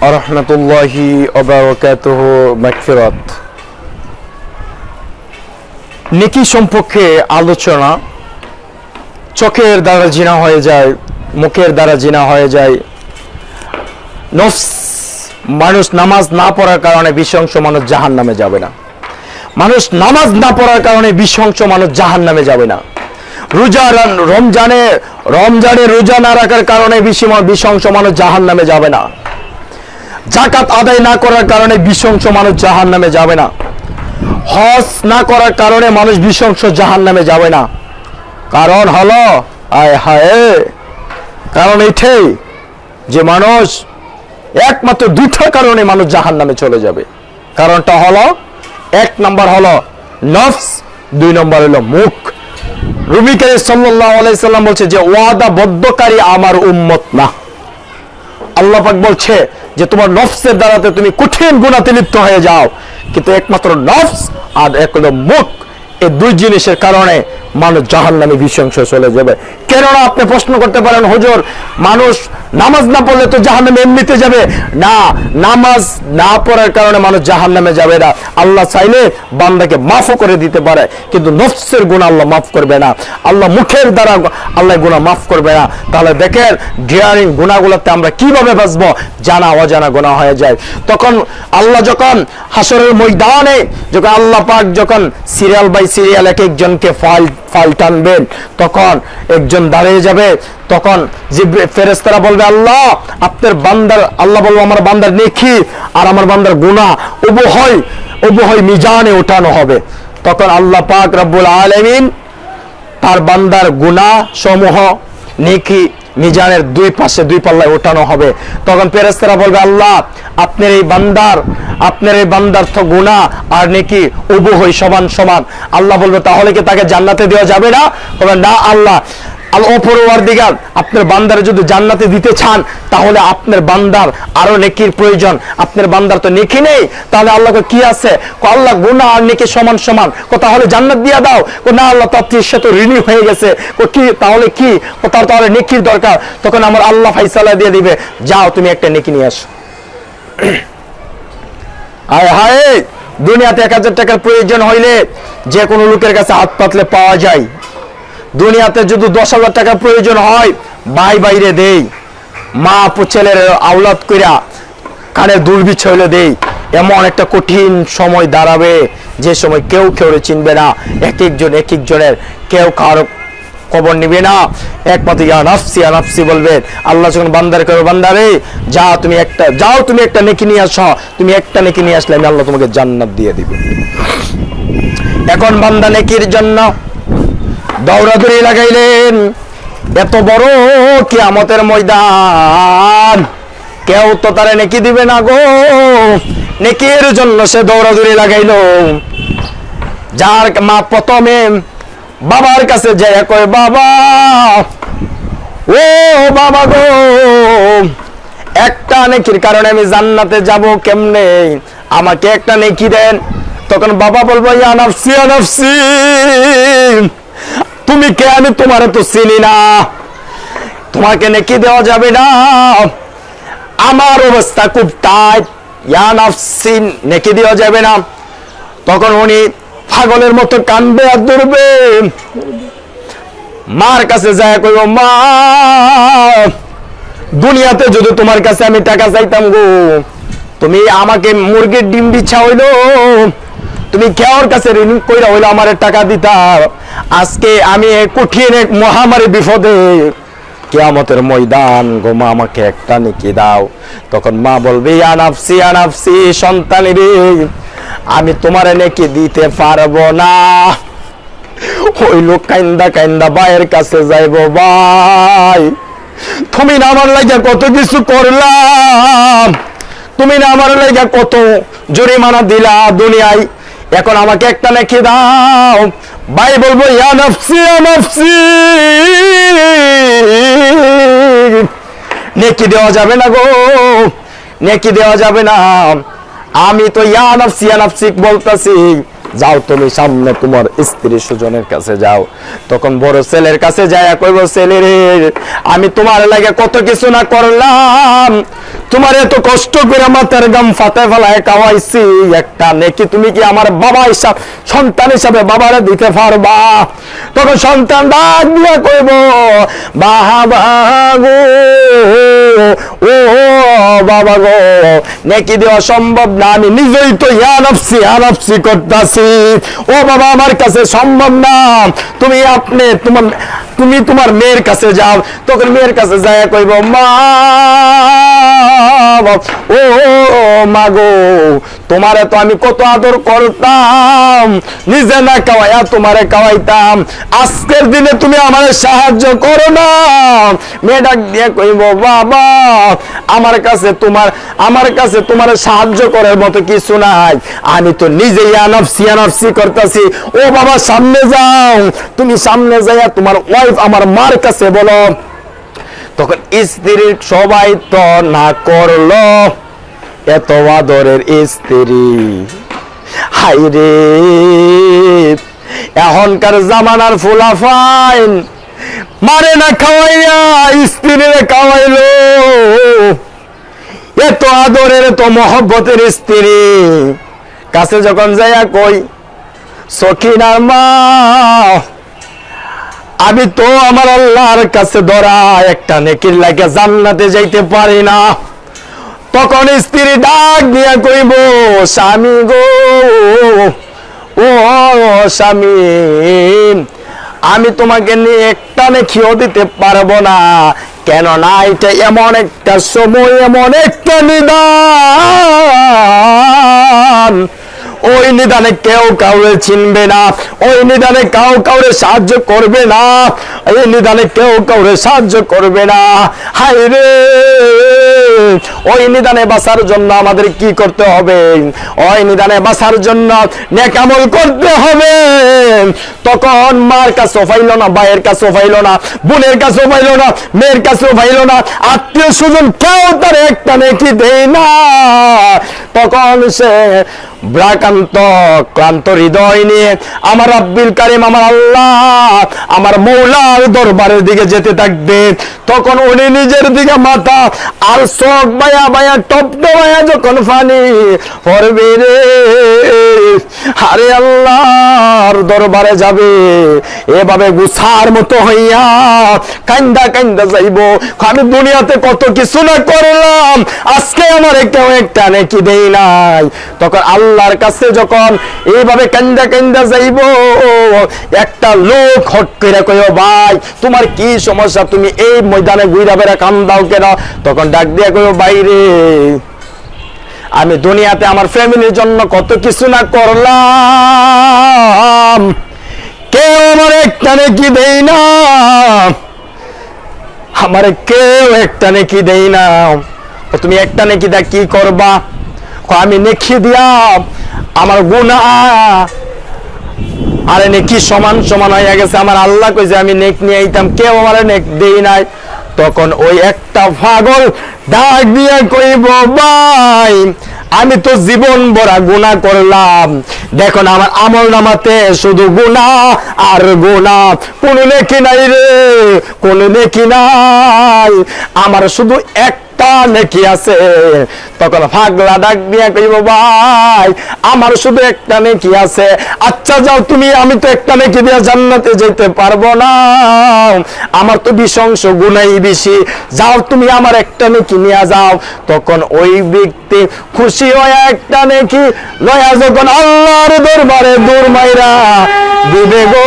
আরহামতুল্লাহি অবরকাতুহ মাগফিরাত। নেকি সম্পর্কে আলোচনা, চোখের দ্বারা জিনা হয়ে যায়, মুখের দ্বারা জিনা হয়ে যায়। নফস, মানুষ নামাজ না পড়ার কারণে বিশংশ মানুষ জাহান নামে যাবে না। মানুষ নামাজ না পড়ার কারণে বিশংশ মানুষ জাহান নামে যাবে না। রোজা রমজানে রমজানে রোজা না রাখার কারণে বিশংশ মানুষ জাহান নামে যাবে না। জাকাত আদায় না করার কারণে বিশংশ মানুষ জাহান নামে যাবে না। হজ না করার কারণে মানুষ বিশংশ জাহান নামে যাবে না। কারণ হলো, আয় হায়, কারণ এটাই যে মানুষ একমাত্র দুইটা কারণে মানুষ জাহান নামে চলে যাবে। কারণটা হলো, এক নম্বর হলো নফস, দুই নম্বর হলো মুখ। রুবি কারি সাল্লাল্লাহু আলাইহি সাল্লাম বলছে যে, ওয়াদা বদ্ধকারী আমার উম্মত না। আল্লাহ পাক বলছে যে তোমার নফসের দ্বারাতে তুমি কঠিন গুণাতে লিপ্ত হয়ে যাও। কিন্তু একমাত্র নফস আর এক মুখ, এই দুই জিনিসের কারণে মানুষ জাহান নামে বিশংস চলে যাবে। কেননা আপনি প্রশ্ন করতে পারেন, হুজুর, মানুষ নামাজ না পড়লে তো জাহান নামে এমনিতে যাবে। না, নামাজ না পড়ার কারণে মানুষ জাহান নামে যাবে না। আল্লাহ চাইলে বান্দাকে মাফও করে দিতে পারে, কিন্তু নফসের গুণ আল্লাহ মাফ করবে না। আল্লাহ মুখের দ্বারা আল্লাহ গুণা মাফ করবে না। তাহলে দেখেন ডিয়ারিং গুণাগুলোতে আমরা কীভাবে বাঁচবো? জানা, অজানা গুণা হয়ে যায়। তখন আল্লাহ যখন হাসরের ময়দানে, যখন আল্লাহ পাক যখন সিরিয়াল বাই সিরিয়াল এক একজনকে ফাইল ফাইল টানবেন, তখন একজন দাঁড়িয়ে যাবে, তখন ফেরেস্তারা বলবে, আল্লাহ, আপনার বান্দার, আল্লাহ বলব, আমার বান্দার নেকি আর আমার বান্দার গুণা উভয় উভয় মিজানে ওঠানো হবে। তখন আল্লাহ পাক রব্বুল আলামিন তার বান্দার গুণা সমূহ নেকি মিজানের দুই পাশে, দুই পাল্লায় ওঠানো হবে। তখন ফেরেস্তারা বলবে, আল্লাহ, আপনার এই বান্দার, আপনার এই বান্দার তো গুণা আর নেকি উভয় সমান সমান। আল্লাহ বলবে, তাহলে কি তাকে জান্নাতে দেওয়া যাবে না? তবে না, আল্লাহ আল্লাহ অপরওয়ার দিগার আপনার বান্দারে যদি জান্নাতে দিতে চান, তাহলে আপনার বান্দার আরও নেকির প্রয়োজন। আপনার বান্দার তো নেকি নেই, তাহলে আল্লাহকে কি আছে? আল্লাহ গুনাহ আর নেকি সমান সমান। কো তাহলে জান্নাত দিয়া দাও। কো না, আল্লাহ তার সে তো ঋণী হয়ে গেছে। কো কি, তাহলে কি? কো তার তাহলে নেকির দরকার। তখন আমার আল্লাহ ফাইসালা দিয়ে দিবে, যাও, তুমি একটা নেকি নিয়ে আসো। আয় হায়, দুনিয়াতে এক হাজার টাকার প্রয়োজন হইলে যে কোনো লোকের কাছে হাত পাতলে পাওয়া যায়। দুনিয়াতে যদি দশ হাজার টাকা প্রয়োজন হয় ভাই বাইরে দেই। মা ছেলের আওলাদ কইরা কানে হইলে দেই। এমন একটা কঠিন সময় দাঁড়াবে, যে সময় কেউ কেউ চিনবে না। এক একজন, এক একজনের কেউ কারও খবর নিবে না। একমাত্র ইয়া নাফসি ইয়া নাফসি বলবেন আল্লাহ যখন বান্দার করবে বান্দারে যা তুমি একটা, যাও তুমি একটা নেকি নিয়ে আসো। তুমি একটা নেকি নিয়ে আসলে আমি আল্লাহ তোমাকে জান্নাত দিয়ে দিব। এখন বান্দা নেকির জন্য দৌড়াদৌড়ি লাগাইলেন। এত বড় কিয়ামতের ময়দান। কেউ তো তারে নেকি দিবে না গো। নেকির জন্য সে দৌড়াদৌড়ি লাগাইল। যার মা প্রথমে বাবার কাছে যায় কয়, বাবা, ও বাবা গো, একটা নেকির কারণে আমি জান্নাতে যাব কেমনে? আমাকে একটা নেকি দেন। তখন বাবা বলব ইয়া নাফসি। তুমি কে আমি তোমার তো চিনি না? তোমাকে নেকি দেওয়া যাবে না? আমার অবস্থা খুব টাইট। ইয়া নাফসি, নেকি দেওয়া যাবে না? তখন উনি পাগলের মতো কানবে আর দৌড়বে মার কাছে যায় কইব, মা, দুনিয়াতে যদি তোমার কাছে আমি টাকা চাইতাম গো, তুমি আমাকে মুরগির ডিম বিছা হইল তুমি কেওর কাছে ঋণ কইরা হইল আমার টাকা দিতা। আজকে আমি কঠিন এক মহামারী বিপদে কেয়ামতের ময়দান গো মা, আমাকে একটা নিকি দাও। তখন মা বলবে আনাফসি আনাফসি সন্তানের আমি তোমার নাকি দিতে পারব না। ওই লোক কাইন্দা কাইন্দা ভাইয়ের কাছে যাইব ভাই। তুমি না আমার লাগে কত কিছু করলাম। তুমি না আমার লাগে কত জরিমানা দিলা দুনিয়ায়। এখন আমাকে একটা নাকি দাও। ভাই বলব নেকি দেওয়া যাবে না গো, নেকি দেওয়া যাবে না। আমি তো ইয়া বলতাছি, যাও তুমি সামনে তোমার স্ত্রী সুজনের কাছে যাও। তখন বড় ছেলের কাছে যায় কইব ছেলে রে আমি তোমার লাগে কত কিছু না করলাম। তোমার এত কষ্ট করে মাথার গাম ফাতে ফেলায় কাওয়াইছি একটা নেকি। তুমি কি আমার বাবা হিসাব সন্তান হিসাবে বাবারে দিতে পারবা? তখন সন্তান ডাক দিয়া কইব বাবা গো, ও, বাবা গো, নেকি দেওয়া সম্ভব না। আমি নিজেই তো ইয়ানফসি ইয়ানফসি করতাছি। ও বাবা, আমার কাছে সম্ভব না। তুমি আপনি, তোমার তুমি তোমার মেয়ের কাছে যাও। তখন মেয়ের কাছে যায় কইব, মা ও মা গো তোমারে তো আমি কত আদর করতাম, নিজে না খাওয়াইয়া তোমারে খাওয়াইতাম। আজকের দিনে তুমি আমারে সাহায্য করো না। মেয়ে ডাক দিয়ে কইব, বাবা, আমার কাছে তোমার, আমার কাছে তোমার সাহায্য করার মতো কিছু নাই। আমি তো নিজেই আনফসি করতেছি। ও বাবা, সামনে যাও। তুমি সামনে যাইয়া তোমার ওয়াইফ আমার মার কাছে বলো তখন স্ত্রীর সবাই তো না করল। এত আদরের স্ত্রী। হাই রে এখনকার জামানার ফুলাফাইন মারে না খাওয়াইয়া, স্ত্রীরে খাওয়াইলো। এত আদরের, এত মহব্বতের স্ত্রী। কাছে যখন যাইয়া কই, সখিনার মা আমি তো আমার আল্লাহর কাছে ধরা, একটা নেকির লাগে জান্নাতে যাইতে পারি না। তখন স্ত্রী ডাক দিয়া কইব, স্বামী গো, ও স্বামী, আমি তোমাকে নিয়ে একটা নেখিও দিতে পারব না। কেন না এটা এমন একটা সময়, এমন একটা নিদান। ওই নিদানে কেউ কাউরে চিনবে না, ওই নিদানে কাউ কাউরে সাহায্য করবে না, এই নিদানে কেউ কাউরে সাহায্য করবে না। হাই রে! ওই নিদানে বাঁচার জন্য আমাদের কি করতে হবে? ওই নিদানে বাঁচার জন্য নেকামল করতে হবে। তখন মার না না, বোনের না, মেয়ের না, আত্মীয় স্বজন কেউ তার একটা নেকি দেয় না। তখন সে ব্রাকান্ত ক্লান্ত হৃদয় নিয়ে আমার আব্বিল কারিম, আমার আল্লাহ, আমার মৌলার দরবারের দিকে যেতে থাকবে। তখন উনি নিজের দিকে মাথা আর চোখ বায়া বায়া, টপ টপায়া যখন ফানি পড়বে রে। আরে আল্লাহর দরবারে যাবে, এভাবে গুছার মতো হইয়া কান্দা কান্দা যাইব। আমি দুনিয়াতে কত কিছু না করলাম, আজকে আমার কেউ একটা নাকি দেই নাই। তখন আল্লাহর কাছে যখন এইভাবে কান্দা কান্দা যাইব, একটা লোক হট করে কইও, ভাই, তোমার কি সমস্যা? তুমি এই ময়দানে ঘুরা বেড়া কান্দাও কেন? তখন ডাক দিয়ে কইও বাইরে। আমি দুনিয়াতে আমার ফ্যামিলির জন্য কত কিছু না করলাম। কেউ আমার একটা নাকি দেই না। আমারে কেউ একটা নেকি দেই না। তুমি একটা নেকি দা কি করবা? আমি নেকি দিয়া আমার গুনাহ আরে নেকি সমান সমান হয়ে গেছে। আমার আল্লাহ কইছে আমি নেক নিয়ে আইতাম। কেউ আমার নেক দেই নাই। তখন ওই একটা পাগল ডাক দিয়ে কইব, ভাই, আমি তো জীবন ভরা গুণা করলাম। দেখো না, আমার আমল নামাতে শুধু গুণা আর গুণা কোনো লেখি নাই রে, কোনো লেখি নাই। আমার শুধু একটা নেকি আছে? তখন ফাগলা ডাক দিয়া কইব, ভাই, আমার শুধু একটা নেকি আছে। আচ্ছা যাও তুমি, আমি তো একটা নেকি দিয়া জান্নাতে যেতে পারব না। আমার তো বিশংস গুণাই বেশি। যাও তুমি আমার একটা নেকি নিয়ে যাও। তখন ওই ব্যক্তি খুশি হয়ে একটা নেকি লয়া যখন আল্লাহর দরবারে দূর মাইরা দিবে গো।